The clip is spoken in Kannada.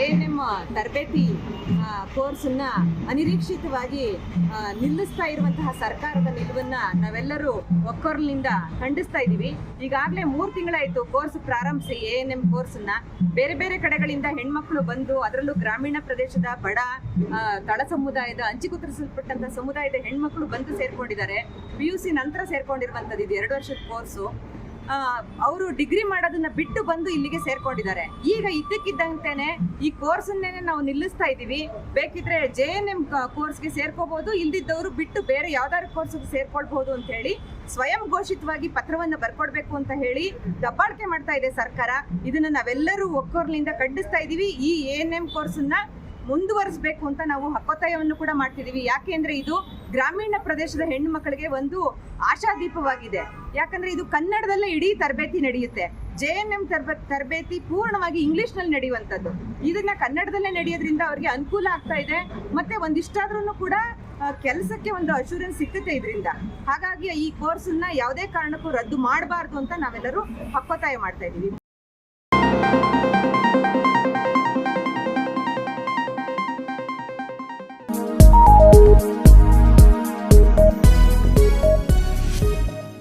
ಎ ಎನ್ ಎಂ ತರಬೇತಿ ಕೋರ್ಸನ್ನ ಅನಿರೀಕ್ಷಿತವಾಗಿ ನಿಲ್ಲಿಸ್ತಾ ಇರುವಂತಹ ಸರ್ಕಾರದ ನಿಲುವನ್ನ ನಾವೆಲ್ಲರೂ ಒಕ್ಕೊರ್ಲಿಂದ ಖಂಡಿಸ್ತಾ ಇದ್ದೀವಿ ಈಗಾಗಲೇ ಮೂರು ತಿಂಗಳಾಯ್ತು ಕೋರ್ಸ್ ಪ್ರಾರಂಭಿಸಿ, ಎ ಎನ್ ಎಂ ಕೋರ್ಸನ್ನ ಬೇರೆ ಬೇರೆ ಕಡೆಗಳಿಂದ ಹೆಣ್ಮಕ್ಳು ಬಂದು ಅದರಲ್ಲೂ ಗ್ರಾಮೀಣ ಪ್ರದೇಶದ ಬಡ ತಳ ಸಮುದಾಯದ, ಅಂಚಿಕುತ್ತರಿಸಲ್ಪಟ್ಟಂತ ಸಮುದಾಯದ ಹೆಣ್ಮಕ್ಳು ಬಂದು ಸೇರ್ಕೊಂಡಿದ್ದಾರೆ. ಪಿ ಯು ಸಿ ನಂತರ ಸೇರ್ಕೊಂಡಿರುವಂತದ್ದು ಇದು ಎರಡು ವರ್ಷದ ಕೋರ್ಸು. ಅವರು ಡಿಗ್ರಿ ಮಾಡೋದನ್ನ ಬಿಟ್ಟು ಬಂದು ಇಲ್ಲಿಗೆ ಸೇರ್ಕೊಂಡಿದ್ದಾರೆ. ಈಗ ಇದ್ದಕ್ಕಿದ್ದಂತೆನೆ ಈ ಕೋರ್ಸನ್ನೇ ನಾವು ನಿಲ್ಲಿಸ್ತಾ ಇದ್ದೀವಿ. ಬೇಕಿದ್ರೆ ಜೆ ಎನ್ ಎಂ ಕೋರ್ಸ್ಗೆ ಸೇರ್ಕೋಬಹುದು ಇಲ್ದಿದ್ದವರು ಬಿಟ್ಟು ಬೇರೆ ಯಾವ್ದಾದ್ರು ಕೋರ್ಸ್ಗೆ ಸೇರ್ಕೊಳ್ಬಹುದು ಅಂತ ಹೇಳಿ, ಸ್ವಯಂ ಘೋಷಿತವಾಗಿ ಪತ್ರವನ್ನು ಬರ್ಕೊಡ್ಬೇಕು ಅಂತ ಹೇಳಿ ದಬ್ಬಾಳಿಕೆ ಮಾಡ್ತಾ ಇದೆ ಸರ್ಕಾರ. ಇದನ್ನ ನಾವೆಲ್ಲರೂ ಒಕ್ಕೊರ್ಲಿಂದ ಖಂಡಿಸ್ತಾ ಇದೀವಿ ಈ ಎ ಎನ್ ಎಂ ಕೋರ್ಸನ್ನ ಮುಂದುವರಿಸಬೇಕು ಅಂತ ನಾವು ಹಕ್ಕೊತ್ತಾಯವನ್ನು ಕೂಡ ಮಾಡ್ತಿದೀವಿ ಯಾಕೆಂದ್ರೆ ಇದು ಗ್ರಾಮೀಣ ಪ್ರದೇಶದ ಹೆಣ್ಣು ಮಕ್ಕಳಿಗೆ ಒಂದು ಆಶಾದೀಪವಾಗಿದೆ ಯಾಕಂದ್ರೆ ಇದು ಕನ್ನಡದಲ್ಲೇ ಇಡೀ ತರಬೇತಿ ನಡೆಯುತ್ತೆ. ಜೆ ಎನ್ ಎಂ ತರಬೇತಿ ಪೂರ್ಣವಾಗಿ ಇಂಗ್ಲಿಷ್ನಲ್ಲಿ ನಡೆಯುವಂತದ್ದು ಇದನ್ನ ಕನ್ನಡದಲ್ಲೇ ನಡೆಯೋದ್ರಿಂದ ಅವರಿಗೆ ಅನುಕೂಲ ಆಗ್ತಾ ಇದೆ. ಮತ್ತೆ ಒಂದಿಷ್ಟಾದ್ರೂ ಕೂಡ ಕೆಲಸಕ್ಕೆ ಒಂದು ಅಶೂರೆನ್ಸ್ ಸಿಕ್ಕುತ್ತೆ ಇದರಿಂದ. ಹಾಗಾಗಿ ಈ ಕೋರ್ಸನ್ನ ಯಾವುದೇ ಕಾರಣಕ್ಕೂ ರದ್ದು ಮಾಡಬಾರ್ದು ಅಂತ ನಾವೆಲ್ಲರೂ ಹಕ್ಕೊತ್ತಾಯ ಮಾಡ್ತಾ ಇದೀವಿ